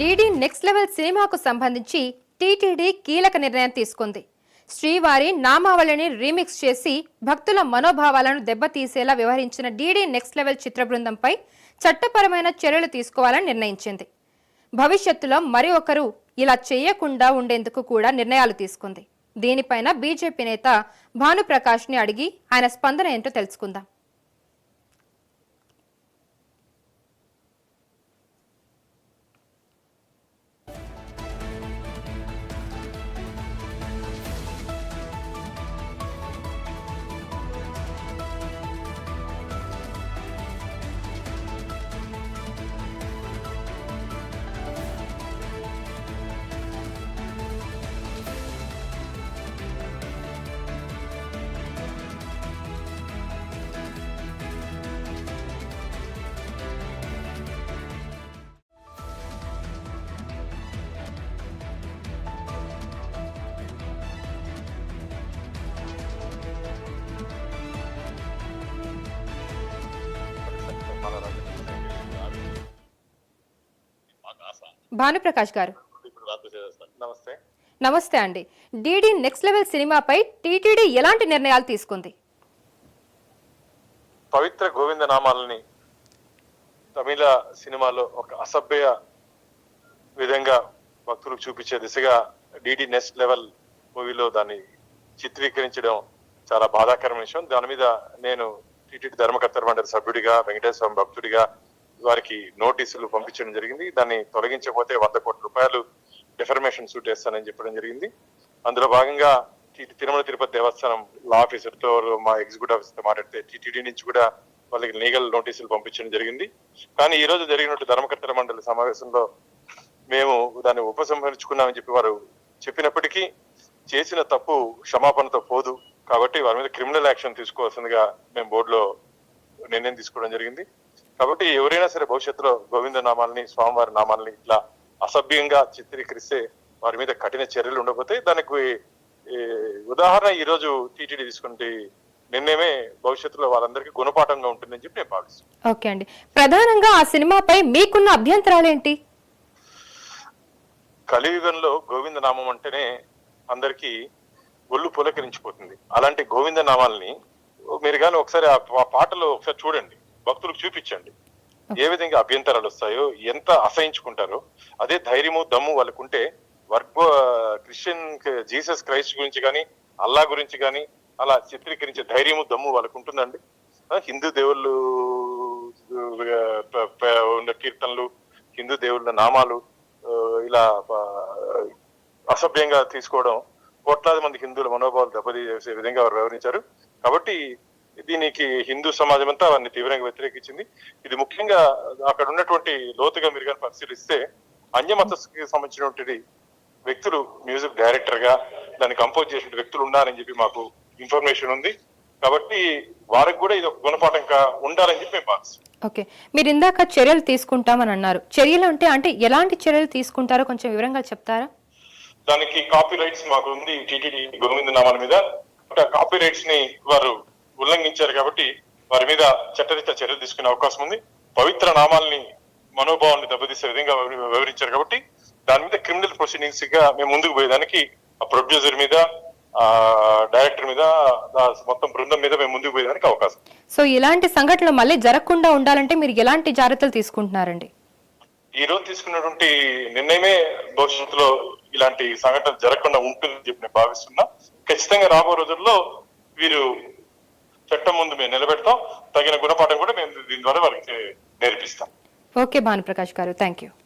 DD next level సినిమాకు సంబంధించి TTD కీలక నిర్ణయం తీసుకుంది. శ్రీవారి నామావళిని రీమిక్స్ చేసి భక్తుల మనోభావాలను దెబ్బతీసేలా వ్యవహరించిన డీడీ నెక్స్ట్ లెవెల్ చిత్ర బృందంపై చట్టపరమైన చర్యలు తీసుకోవాలని నిర్ణయించింది. భవిష్యత్తులో మరి ఒకరు ఇలా చేయకుండా ఉండేందుకు కూడా నిర్ణయాలు తీసుకుంది. దీనిపైన బీజేపీ నేత భానుప్రకాష్ని అడిగి ఆయన స్పందన ఏంటో తెలుసుకుందాం. భానుప్రకాష్ గారు. నమస్తే. నమస్తే అండి. డీడీ నెక్స్ట్ లెవెల్ సినిమాపై టీటీడీ ఎలాంటి నిర్ణయాలు తీసుకుంది? పవిత్ర గోవింద నామాలని తమిళ సినిమాలో ఒక అసభ్య విధంగా భక్తులకు చూపించే దిశగా డిడి నెక్స్ట్ లెవెల్ మూవీలో దాన్ని చిత్రీకరించడం చాలా బాధాకరమైన విషయం. దాని మీద నేను టీటీడీ ధర్మకర్తల మండలి సభ్యుడిగా వెంకటేశ్వర భక్తుడిగా వారికి నోటీసులు పంపించడం జరిగింది. దాన్ని తొలగించకపోతే వంద కోట్ల రూపాయలు డిఫర్మేషన్ సూట్ వేస్తానని చెప్పడం జరిగింది. అందులో భాగంగా తిరుమల తిరుపతి దేవస్థానం లా ఆఫీసర్తో మా ఎగ్జిక్యూటివ్ ఆఫీసర్తో మాట్లాడితే టీటీడీ నుంచి కూడా వాళ్ళకి లీగల్ నోటీసులు పంపించడం జరిగింది. కానీ ఈ రోజు జరిగినట్టు ధర్మకర్తల మండలి సమావేశంలో మేము దాన్ని ఉపసంహరించుకున్నామని చెప్పి వారు చెప్పినప్పటికీ చేసిన తప్పు క్షమాపణతో పోదు. కాబట్టి వారి మీద క్రిమినల్ యాక్షన్ తీసుకోవాల్సిందిగా మేము బోర్డులో నిర్ణయం తీసుకోవడం జరిగింది. కాబట్టి ఎవరైనా సరే భవిష్యత్తులో గోవింద నామాలని స్వామివారి నామాలని ఇట్లా అసభ్యంగా చిత్రీకరిస్తే వారి మీద కఠిన చర్యలు ఉండకపోతే దానికి ఉదాహరణ ఈ రోజు టీటీడీ తీసుకుంటే నిర్ణయమే భవిష్యత్తులో వాళ్ళందరికీ గుణపాఠంగా ఉంటుందని చెప్పి నేను భావిస్తున్నాను. ఓకే అండి. ప్రధానంగా ఆ సినిమాపై మీకున్న అభ్యంతరాలేంటి? కలియుగంలో గోవింద నామం అంటేనే అందరికి ఒళ్ళు పులకరించిపోతుంది. అలాంటి గోవింద నామాల్ని మీరు కానీ ఒకసారి ఆ పాటలో ఒకసారి చూడండి. భక్తులకు చూపించండి. ఏ విధంగా అభ్యంతరాలు వస్తాయో ఎంత అసహించుకుంటారో అదే ధైర్యము దమ్ము వాళ్ళకుంటే వర్గ క్రిస్టియన్ జీసస్ క్రైస్ట్ గురించి కానీ అల్లా గురించి కానీ అలా చిత్రీకరించే ధైర్యము దమ్ము వాళ్ళకు ఉంటుందండి హిందూ దేవుళ్ళు ఉన్న కీర్తనలు హిందూ దేవుళ్ళ నామాలు ఇలా అసభ్యంగా తీసుకోవడం కోట్లాది మంది హిందువుల మనోభావాలు దెబ్బతీసే విధంగా వారు వ్యవహరించారు. కాబట్టి దీనికి హిందూ సమాజం అంతా వారిని తీవ్రంగా వ్యతిరేకించింది. ఇది ముఖ్యంగా అక్కడ ఉన్నటువంటి లోతుగా మీరు కానీ పరిశీలిస్తే అన్యమతకి సంబంధించినటువంటి వ్యక్తులు మ్యూజిక్ డైరెక్టర్గా దాన్ని కంపోజ్ చేసిన వ్యక్తులు ఉన్నారని చెప్పి మాకు ఇన్ఫర్మేషన్ ఉంది. కాబట్టి వారికి కూడా ఇది ఒక గుణపాఠం కా- ఉండాలని చెప్పి మేము భావిస్తున్నాం. ఓకే. మీరు ఇందాక చర్యలు తీసుకుంటామని అన్నారు. చర్యలు అంటే అంటే ఎలాంటి చర్యలు తీసుకుంటారో కొంచెం వివరంగా చెప్తారా? దానికి కాపీ రైట్స్ మాకు ఉంది. టీటీడీ గోవింద నామాల మీద. కాపీ రైట్స్ని వారు ఉల్లంఘించారు కాబట్టి వారి మీద చట్టరీత్యా చర్యలు తీసుకునే అవకాశం ఉంది. పవిత్ర నామాల్ని మనోభావాన్ని దెబ్బతీసే విధంగా వివ- వివరించారు కాబట్టి దాని మీద క్రిమినల్ ప్రొసీడింగ్స్గా మేము ముందుకు పోయేదానికి ఆ ప్రొడ్యూసర్ మీద ఆ డైరెక్టర్ మీద మొత్తం బృందం మీద మేము ముందుకు పోయేదానికి అవకాశం. సో ఇలాంటి సంఘటనలు మళ్ళీ జరగకుండా ఉండాలంటే మీరు ఎలాంటి జాగ్రత్తలు తీసుకుంటున్నారండి? ఈ రోజు తీసుకున్నటువంటి నిర్ణయమే భవిష్యత్తులో ఇలాంటి సంఘటన జరగకుండా ఉంటుందని చెప్పి నేను భావిస్తున్నా. ఖచ్చితంగా రాబో రోజుల్లో వీరు చట్టం ముందు మేము నిలబెడతాం. తగిన గుణపాఠం కూడా మేము దీని ద్వారా వారికి నేర్పిస్తాం. ఓకే భానుప్రకాష్ గారు థ్యాంక్ యూ థ్యాంక్ యూ